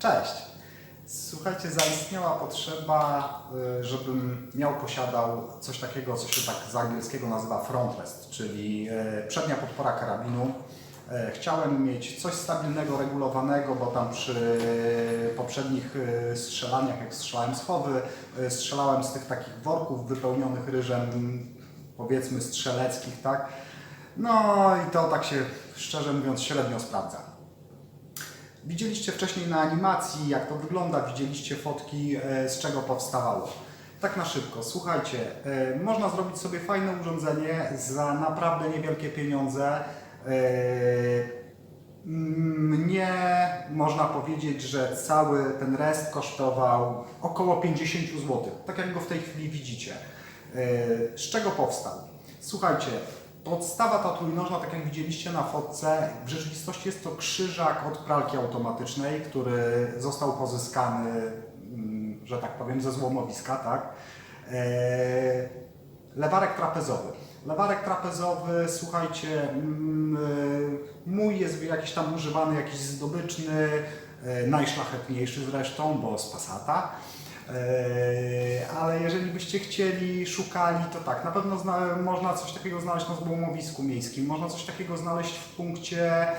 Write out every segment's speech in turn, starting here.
Cześć. Słuchajcie, zaistniała potrzeba, y, żebym miał, posiadał coś takiego, co się tak z angielskiego nazywa front rest, czyli y, przednia podpora karabinu. Y, Chciałem mieć coś stabilnego, regulowanego, bo tam przy poprzednich strzelaniach, jak strzelałem z chowy, strzelałem z tych takich worków wypełnionych ryżem, powiedzmy strzeleckich, tak? No i to tak się, szczerze mówiąc, średnio sprawdza. Widzieliście wcześniej na animacji, jak to wygląda, widzieliście fotki, e, z czego powstawało. Tak na szybko, słuchajcie, e, można zrobić sobie fajne urządzenie za naprawdę niewielkie pieniądze. E, Mnie można powiedzieć, że cały ten rest kosztował około 50 zł, tak jak go w tej chwili widzicie. Z czego powstał? Słuchajcie, podstawa ta trójnożna, tak jak widzieliście na fotce, w rzeczywistości jest to krzyżak od pralki automatycznej, który został pozyskany, mm, że tak powiem, ze złomowiska, tak? E, Lewarek trapezowy. Lewarek trapezowy, słuchajcie, mm, e, mój jest jakiś tam używany, jakiś zdobyczny, e, najszlachetniejszy zresztą, bo z Passata. E, Ale jeżeli byście chcieli, szukali, to tak, na pewno można coś takiego znaleźć na złomowisku miejskim, można coś takiego znaleźć w punkcie, e,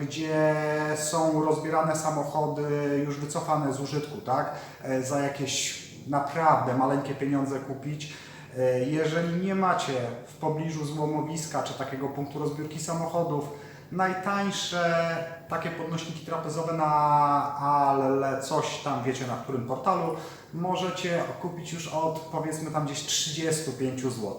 gdzie są rozbierane samochody już wycofane z użytku, tak, e, za jakieś naprawdę maleńkie pieniądze kupić. Jeżeli nie macie w pobliżu złomowiska czy takiego punktu rozbiórki samochodów, najtańsze takie podnośniki trapezowe na ale coś tam wiecie na którym portalu możecie kupić już od powiedzmy tam gdzieś 35 zł.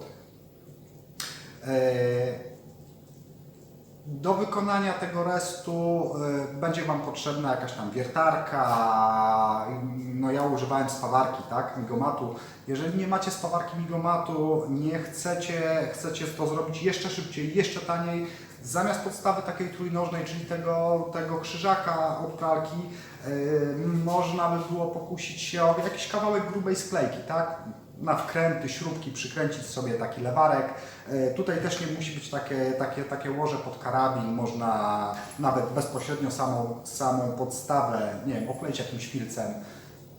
Do wykonania tego restu y, będzie Wam potrzebna jakaś tam wiertarka, no ja używałem spawarki, tak, migomatu. Jeżeli nie macie spawarki migomatu, nie chcecie, chcecie to zrobić jeszcze szybciej, jeszcze taniej, zamiast podstawy takiej trójnożnej, czyli tego, tego krzyżaka od pralki, y, można by było pokusić się o jakiś kawałek grubej sklejki, tak? na wkręty, śrubki przykręcić sobie taki lewarek. E, Tutaj też nie musi być takie, takie, takie łoże pod karabin, można nawet bezpośrednio samą, samą podstawę, nie wiem, okleić jakimś filcem.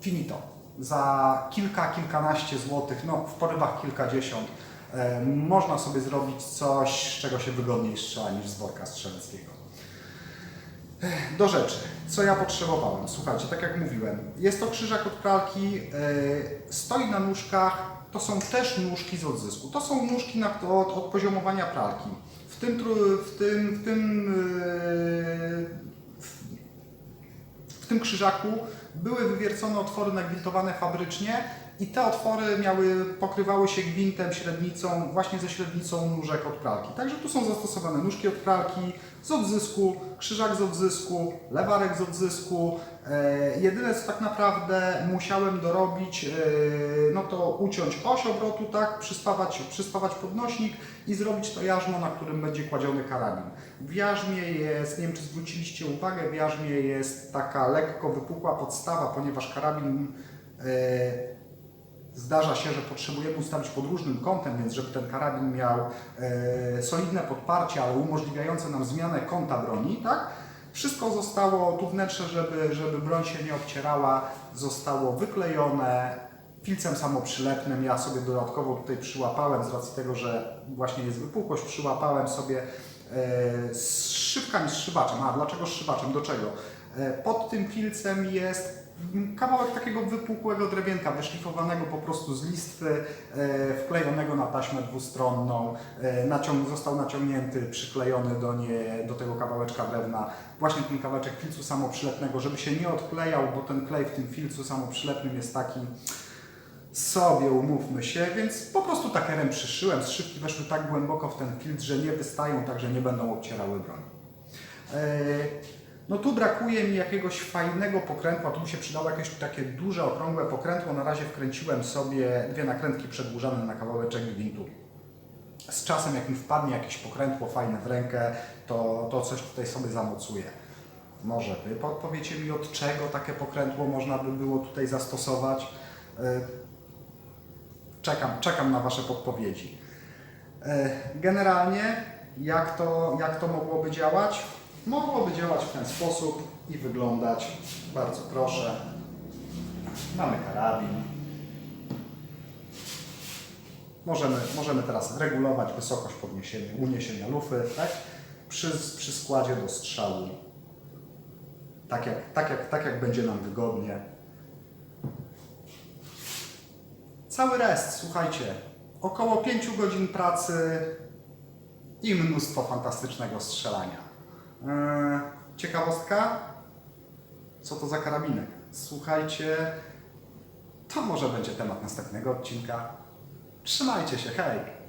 Finito. Za kilka, kilkanaście złotych, no w porywach kilkadziesiąt, można sobie zrobić coś, z czego się wygodniej strzela niż z worka strzeleckiego. Do rzeczy. Co ja potrzebowałem? Słuchajcie, tak jak mówiłem, jest to krzyżak od pralki, yy, stoi na nóżkach, to są też nóżki z odzysku. To są nóżki na, od, od poziomowania pralki. W tym, w tym, w tym, w tym krzyżaku były wywiercone otwory nagwintowane fabrycznie i te otwory miały, pokrywały się gwintem, średnicą, właśnie ze średnicą nóżek od pralki. Także tu są zastosowane nóżki od pralki, z odzysku, krzyżak z odzysku, lewarek z odzysku. E, jedyne co tak naprawdę musiałem dorobić, e, no to uciąć oś obrotu, tak, przyspawać, przyspawać podnośnik i zrobić to jarzmo, na którym będzie kładziony karabin. W jarzmie jest, nie wiem czy zwróciliście uwagę, w jarzmie jest taka lekko wypukła podstawa, ponieważ karabin e, Zdarza się, że potrzebujemy ustawić pod różnym kątem, więc żeby ten karabin miał e, solidne podparcie, ale umożliwiające nam zmianę kąta broni, tak? Wszystko zostało tu wnętrze, żeby, żeby broń się nie obcierała, zostało wyklejone filcem samoprzylepnym. Ja sobie dodatkowo tutaj przyłapałem, z racji tego, że właśnie jest wypukłość, przyłapałem sobie e, z szybkami, z szywaczem. A dlaczego z szywaczem? Do czego? E, pod tym filcem jest kawałek takiego wypukłego drewienka, wyszlifowanego po prostu z listwy, e, wklejonego na taśmę dwustronną, e, naciąg, został naciągnięty, przyklejony do, nie, do tego kawałeczka drewna, właśnie ten kawałeczek filcu samoprzylepnego, żeby się nie odklejał, bo ten klej w tym filcu samoprzylepnym jest taki sobie, umówmy się, więc po prostu takerem przyszyłem, szybki weszły tak głęboko w ten filtr, że nie wystają, także nie będą obcierały broni. No tu brakuje mi jakiegoś fajnego pokrętła, tu mi się przydało jakieś takie duże, okrągłe pokrętło. Na razie wkręciłem sobie dwie nakrętki przedłużane na kawałeczek gwintu. Z czasem jak mi wpadnie jakieś pokrętło fajne w rękę, to, to coś tutaj sobie zamocuję. Może Wy podpowiecie mi od czego takie pokrętło można by było tutaj zastosować? E, Czekam, czekam na Wasze podpowiedzi. E, Generalnie jak to, jak to mogłoby działać? Mogłoby działać w ten sposób i wyglądać. Bardzo proszę. Mamy karabin. Możemy, możemy teraz regulować wysokość podniesienia, uniesienia lufy, tak? Przy, przy składzie do strzału. Tak jak, tak, jak, tak jak będzie nam wygodnie. Cały rest, słuchajcie, około 5 godzin pracy i mnóstwo fantastycznego strzelania. Eee, ciekawostka? Co to za karabinek? Słuchajcie, to może będzie temat następnego odcinka. Trzymajcie się, hej!